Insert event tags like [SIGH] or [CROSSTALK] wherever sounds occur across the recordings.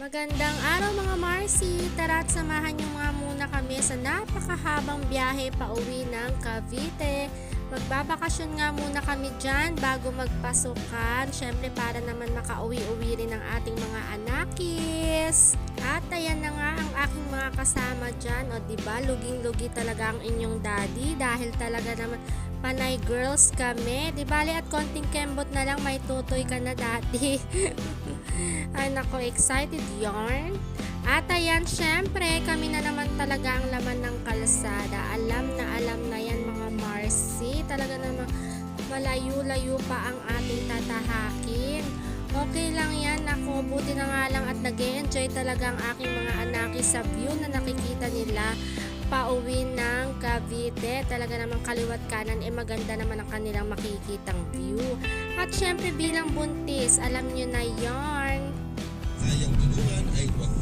Magandang araw mga Marcy! Tara at samahan niyo nga muna kami sa napakahabang biyahe pa uwi ng Cavite. Magbabakasyon nga muna kami dyan bago magpasukan. Siyempre para naman makauwi-uwi rin ang ating mga anakis. At ayan na nga ang aking mga kasama dyan. O diba, luging-lugi talaga ang inyong daddy dahil talaga naman panay girls kami. Di bali at konting kembot na lang may tutoy ka na dati. [LAUGHS] Ay nako, excited yarn. At ayan, syempre, kami na naman talaga ang laman ng kalsada. Alam na alam na yan mga Marcy. Talaga namang malayo-layo pa ang ating tatahakin. Okay lang yan, ako. Buti na nga lang at nag enjoy talaga ang aking mga anaki sa view na nakikita nila pauwi ng Cavite. Talaga namang kaliwat kanan, eh maganda naman ang kanilang makikitang view. At syempre bilang buntis, alam nyo na yarn. kayang tulungan ay huwag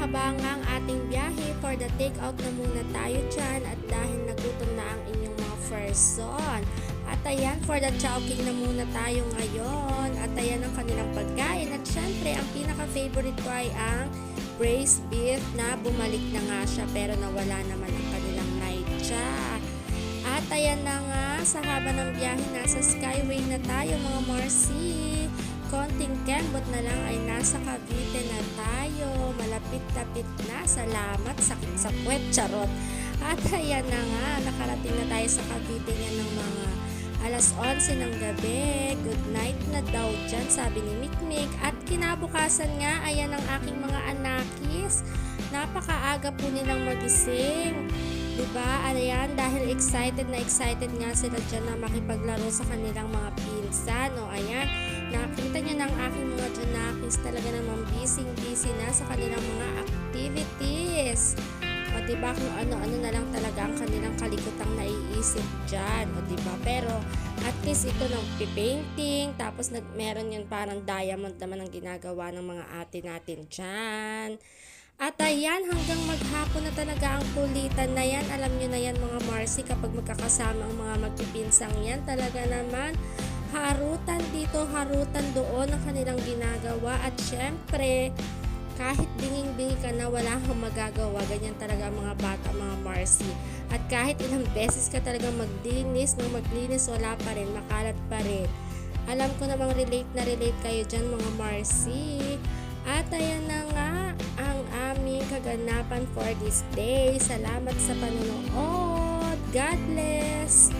mahaba-haba nga ang ating biyahe, for the take-out na muna tayo dyan at dahil nagutom na ang inyong mga person. At ayan, for the chowking na muna tayo ngayon. At ayan ang kanilang pagkain. At syempre, ang pinaka-favorite ko ay ang braised beef na bumalik na nga siya pero nawala naman ang kanilang night siya. At ayan na nga, sa haba ng biyahe, nasa Skyway na tayo mga Marcy. Konting kembot na lang ay nasa Cavite na tayo. Malapit-lapit na. Salamat sa, sa puwet, charot. At ayan na nga, nakarating na tayo sa Cavite niya ng mga alas 11 ng gabi. Good night na daw dyan, sabi ni Mikmik. At kinabukasan nga, ayan ang aking mga anakis. Napakaaga po nilang magising. Diba? Ayan, dahil excited na excited nga sila dyan na makipaglaro sa kanilang mga pinsan. Ng aking mga Janakis talaga namang busy-busy na sa kanilang mga activities. O diba kung ano-ano na lang talaga ang kanilang kalikotang naiisip dyan. O diba? Pero at least ito ng painting tapos nag, meron yun parang diamond naman ang ginagawa ng mga ate natin dyan. At ayan, hanggang maghapon na talaga ang kulitan na yan. Alam nyo na yan mga Marcy, kapag magkakasama ang mga magpipinsang yan, talaga naman, harutan dito, harutan doon ang kanilang ginagawa. At syempre, kahit binging-bingi ka na, wala kang magagawa. Ganyan talaga ang mga bata, mga Marcy. At kahit ilang beses ka talaga maglinis, nung maglinis, wala pa rin, makalat pa rin. Alam ko namang relate na relate kayo dyan, mga Marcy. At ayan na nga ang aming kaganapan for this day. Salamat sa panonood. God bless!